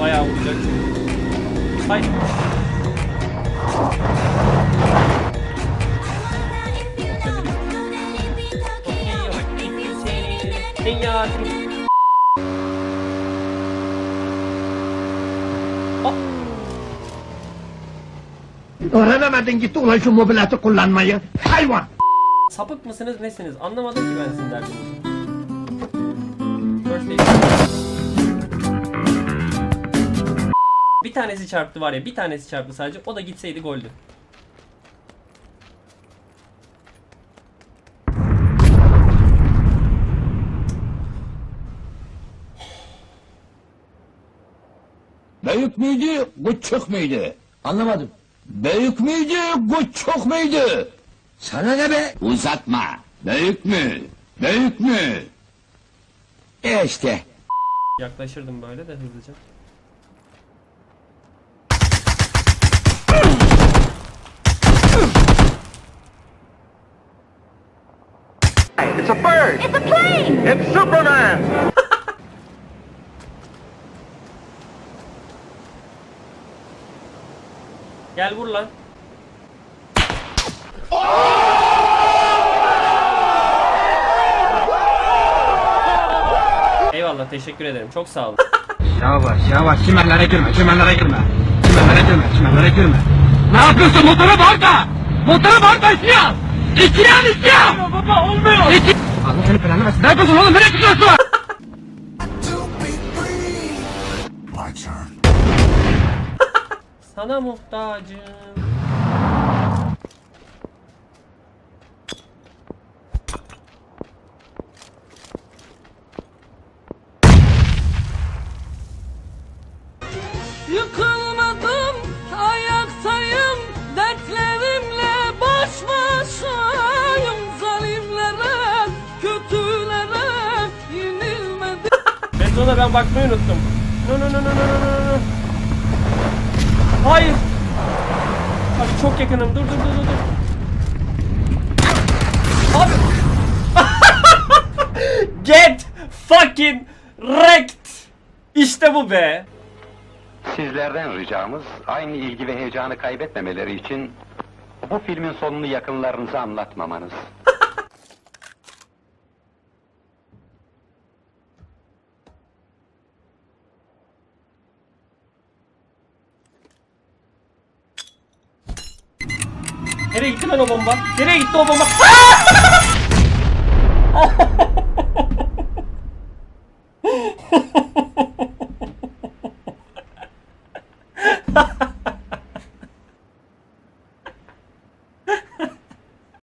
Bayağı vuracak. Hayır. Dünya Öğrenemedin gitti ulan şu mobileti kullanmayı. Hayvan. Sapık mısınız nesiniz? Anlamadım ki ben sizin derdinizi. First aid. Bir tanesi çarptı var ya bir tanesi çarptı sadece o da gitseydi goldü. Büyük müydü, küçük müydü? Anlamadım. Büyük müydü, küçük müydü? Sana ne be? Uzatma. Büyük mü? Büyük mü? E işte. Yaklaşırdım böyle de hızlıca. It's a bird. It's a plane! It's Superman. Gel vur lan. Eyvallah teşekkür ederim. Çok sağ olun. Yavaş yavaş çimenlere girme çimenlere girme. Çimenlere girme çimenlere girme. Ne yapıyorsun motora bağırma. Motora bağırma isyan. İsyan isyan. Baba olmuyor. İsyan. Allah seni versin. Ne yapıyorsun oğlum nereye çıkıyorsun? Sana muhtacım. Yıkılmadım, Mezona ben bakmayı unuttum. No no no no no no no. Hayır. Abi çok yakınım. Dur dur dur. dur. Abi. Get fucking wrecked. İşte bu be. Sizlerden ricamız aynı ilgi ve heyecanı kaybetmemeleri için bu filmin sonunu yakınlarınıza anlatmamanız. Nereye gitti lan o bomba? Nereye gitti o bomba?